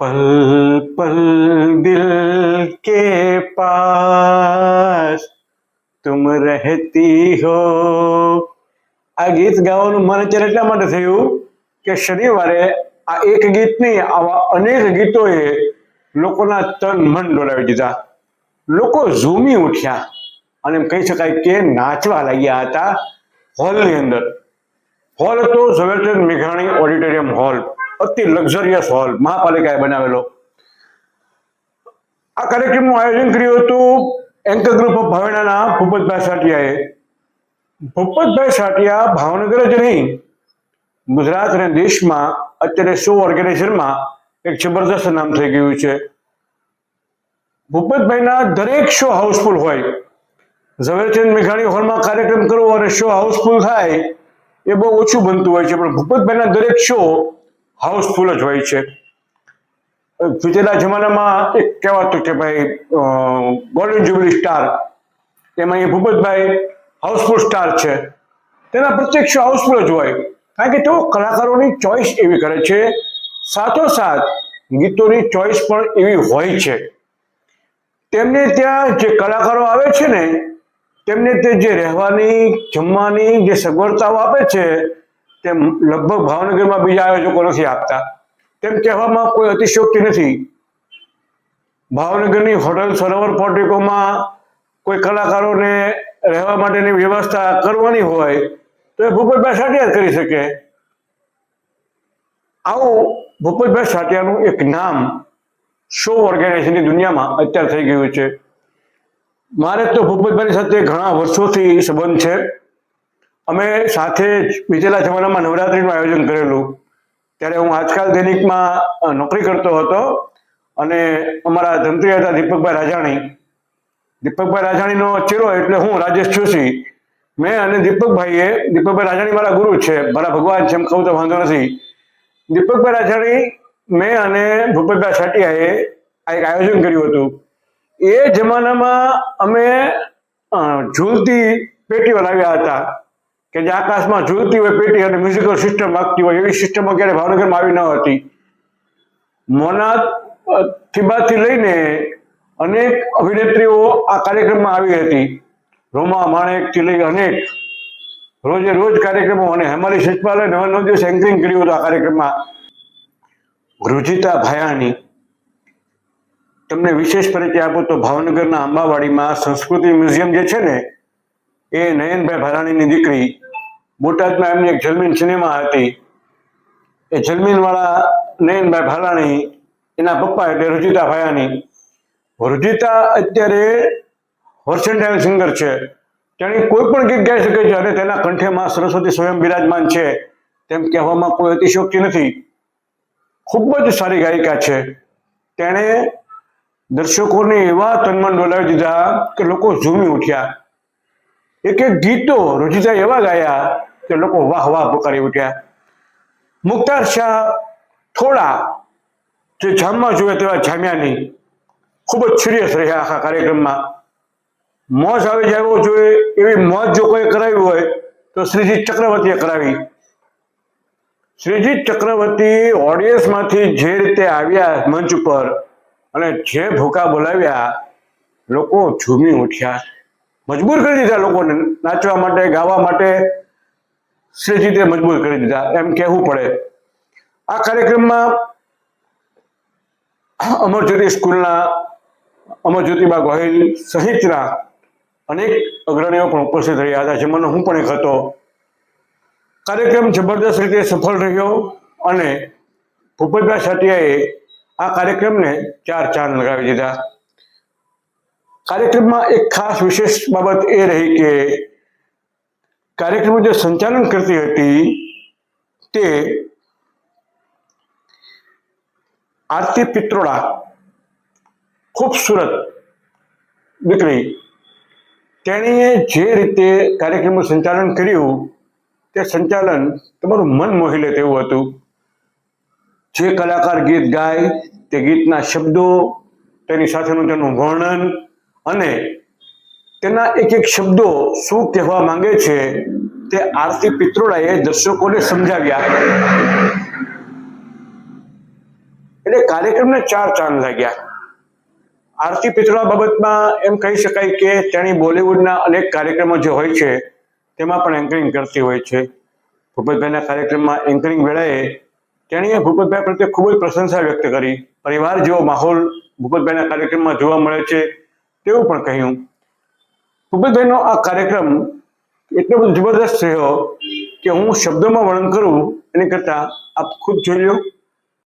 पल पल दिल के पास तुम रहती હો આ ગીત ગાવાનું મને અત્યારે એટલા માટે થયું કે શનિવારે આ એક ગીત નહીં આવા અનેક ગીતોએ લોકોના તન મન ડોલાવી દીધા લોકો ઝૂમી ઉઠ્યા અને એમ કહી શકાય કે નાચવા લાગ્યા હતા હોલની અંદર હોલ હતો ઝવેરચંદ મેઘાણી ઓડિટોરિયમ હોલ અતિ લક્ઝરિયસ હોલ, મહાપાલિકાએ બનાવેલો. આ કાર્યક્રમનું આયોજન કર્યું હતું એન્કર ગ્રુપ ઓફ ભાવેણાના ભૂપતભાઈ સાટિયાએ ભૂપતભાઈ સાટિયા ભાવનગર જ નહીં, ગુજરાત અને દેશમાં અત્યારે શો ઓર્ગેનાઇઝરમાં એક જબરદસ્ત નામ થઈ ગયું છે. ભૂપતભાઈના દરેક શો હાઉસફુલ હોય. ઝવેરચંદ મેઘાણી હોલમાં કાર્યક્રમ કરવો અને શો હાઉસફુલ થાય એ બહુ ઓછું બનતું હોય છે, પણ ભૂપતભાઈના દરેક શો હાઉસફુલ જ હોય છે. વીતેલા જમાનામાં એક કહેવાતું કે ભાઈ ગોલ્ડન જ્યુબિલી સ્ટાર એમાં એ ભૂપતભાઈ હાઉસફુલ સ્ટાર છે. તેના પ્રત્યક્ષ હાઉસફુલ જ હોય. કારણ કે તેઓ કલાકારોની ચોઈસ એવી કરે છે, સાથોસાથ ગીતોની ચોઈસ પણ એવી હોય છે. તેમને ત્યાં જે કલાકારો આવે છે ને, તેમને તે જે રહેવાની, જમવાની જે સગવડતાઓ આપે છે તે લગભગ ભાવનગરમાં બીજા આયોજકો નથી આપતા. તેમ કહેવામાં કોઈ અતિશયોક્તિ નથી. ભાવનગરની હોટલ સરોવર પોર્ટિકોમાં કોઈ કલાકારોને રહેવા માટેની વ્યવસ્થા કરવાની હોય, તો એ ભૂપતભાઈ સાટિયા કરી શકે. આવું ભૂપતભાઈ સાટિયાનું એક નામ શો ઓર્ગેનાઇઝેશનની દુનિયામાં અત્યારે થઈ ગયું છે. મારે તો ભૂપતભાઈની સાથે ઘણા વર્ષોથી સંબંધ છે. અમે સાથે જ બીજેલા જમાનામાં નવરાત્રિનું આયોજન કરેલું. ત્યારે હું આજકાલ દૈનિકમાં નોકરી કરતો હતો અને અમારા તંત્રી હતા દીપકભાઈ રાજાણી. દીપકભાઈ રાજાણીનો ચેરો એટલે હું રાજેશ જોશી. મેં અને દીપકભાઈએ, દીપકભાઈ રાજાણી મારા ગુરુ છે, મારા ભગવાન જેમ કહું તો વાંધો નથી. દીપકભાઈ રાજાણી, મેં અને ભૂપતભાઈ સાટિયાએ આ એક આયોજન કર્યું હતું. એ જમાનામાં અમે ઝૂલતી પેટીઓ લાવ્યા હતા. કે જે આકાશમાં જોઈતી હોય પેટી અને મ્યુઝિકલ સિસ્ટમ વાગતી હોય એવી સિસ્ટમો ક્યારે ભાવનગરમાં આવી ન હતી. મોના અ, થીબાથી લઈને અનેક અભિનેત્રીઓ આ કાર્યક્રમમાં આવી હતી. રોમા માણેકથી લઈ અનેક રોજે રોજ કાર્યક્રમો અને હેમાલી સચપાલે નવે નવ દિવસ એન્કરિંગ કર્યું હતું આ કાર્યક્રમમાં. રુજિતા ભાયાણી તમને વિશેષ પરિચય આપો તો ભાવનગરના અંબાવાડીમાં સંસ્કૃતિ મ્યુઝિયમ જે છે ને એ નયનભાઈ ભરાણીની દીકરી બોટાદમાં એમની એક જલમીન સિનેમા હતી. એ જલમીનવાળા નયનભાઈ ભરાણી એના પપ્પા એટલે રુજિતા ભાયાની રુજિતા અત્યારે વર્સેન્ટાઇલ સિંગર છે. તેણી કોઈ પણ ગીત ગાઈ શકે છે અને તેના કંઠેમાં સરસ્વતી સ્વયં બિરાજમાન છે. તેમ કહેવામાં કોઈ અતિશયોક્તિ નથી. ખૂબ જ સારી ગાયિકા છે. તેણે દર્શકોને એવા તન્મન ડોલાવી દીધા કે લોકો ઝૂમી ઉઠ્યા. એક એક ગીતો રુચિતા એવા ગાયા કે લોકો વાહ વાહ પોકારી ઉઠ્યા. મુખ્તાર શાહ થોડા જે જામમાં જોવે તેવા જામ્યા નહીં ખૂબ જ સિરિયસ રહ્યા આખા કાર્યક્રમમાં. મોજ આવી જવો જોઈએ એવી મોજ જો કોઈ કરાવી હોય તો શ્રીજી ચક્રવર્તીએ કરાવી. શ્રીજી ચક્રવર્તી ઓડિયન્સમાંથી જે રીતે આવ્યા મંચ ઉપર અને જે ભૂકા બોલાવ્યા, લોકો ઝૂમી ઉઠ્યા. મજબૂર કરી દીધા લોકોને, નાચવા માટે, ગાવા માટે. શ્રીજીતે મજબૂર કરી દીધા, એમ કહેવું પડે. આ કાર્યક્રમમાં અમરજ્યોતિ સ્કૂલના અમરજ્યોતિબા ગોહિલ સહિતના અનેક અગ્રણીઓ પણ ઉપસ્થિત રહ્યા હતા જેમાંનો હું પણ એક હતો. કાર્યક્રમ જબરદસ્ત રીતે સફળ રહ્યો અને ભૂપતભાઈ સાટિયાએ આ કાર્યક્રમને ચાર ચાંદ લગાવી દીધા. કાર્યક્રમમાં એક ખાસ વિશેષ બાબત એ રહી કે કાર્યક્રમનું જે સંચાલન કરતી હતી તે આરતી પિત્રોડા, ખૂબસૂરત દીકરી, તેણીએ જે રીતે કાર્યક્રમનું સંચાલન કર્યું, તે સંચાલન તમારું મન મોહી લે તેવું હતું. જે કલાકાર ગીત ગાય, તે ગીતના શબ્દો, તેની સાથેનું તેનું વર્ણન અને તેના એક એક શબ્દો શું કહેવા માંગે છે તે આરતી પિત્રોડાએ દર્શકોને સમજાવ્યા. એટલે કાર્યક્રમને ચાર ચાંદ લાગ્યા. આરતી પિત્રોડા બાબતમાં એમ કહી શકાય કે તેણી બોલિવૂડના અનેક કાર્યક્રમો જે હોય છે, તેમાં પણ એન્કરિંગ કરતી હોય છે. ભૂપતભાઈના કાર્યક્રમમાં એન્કરિંગ વેળાએ તેણીએ ભૂપતભાઈ પ્રત્યે ખૂબ જ પ્રશંસા વ્યક્ત કરી. પરિવાર જેવો માહોલ ભૂપતભાઈના કાર્યક્રમમાં જોવા મળે છે. તેવું પણ કહ્યું. ભૂપેન્દ્રભાઈનો આ કાર્યક્રમ એટલો બધો જબરદસ્ત રહ્યો કે હું શબ્દોમાં વર્ણન કરું એની કરતાં આપ ખુદ જોઈ લો.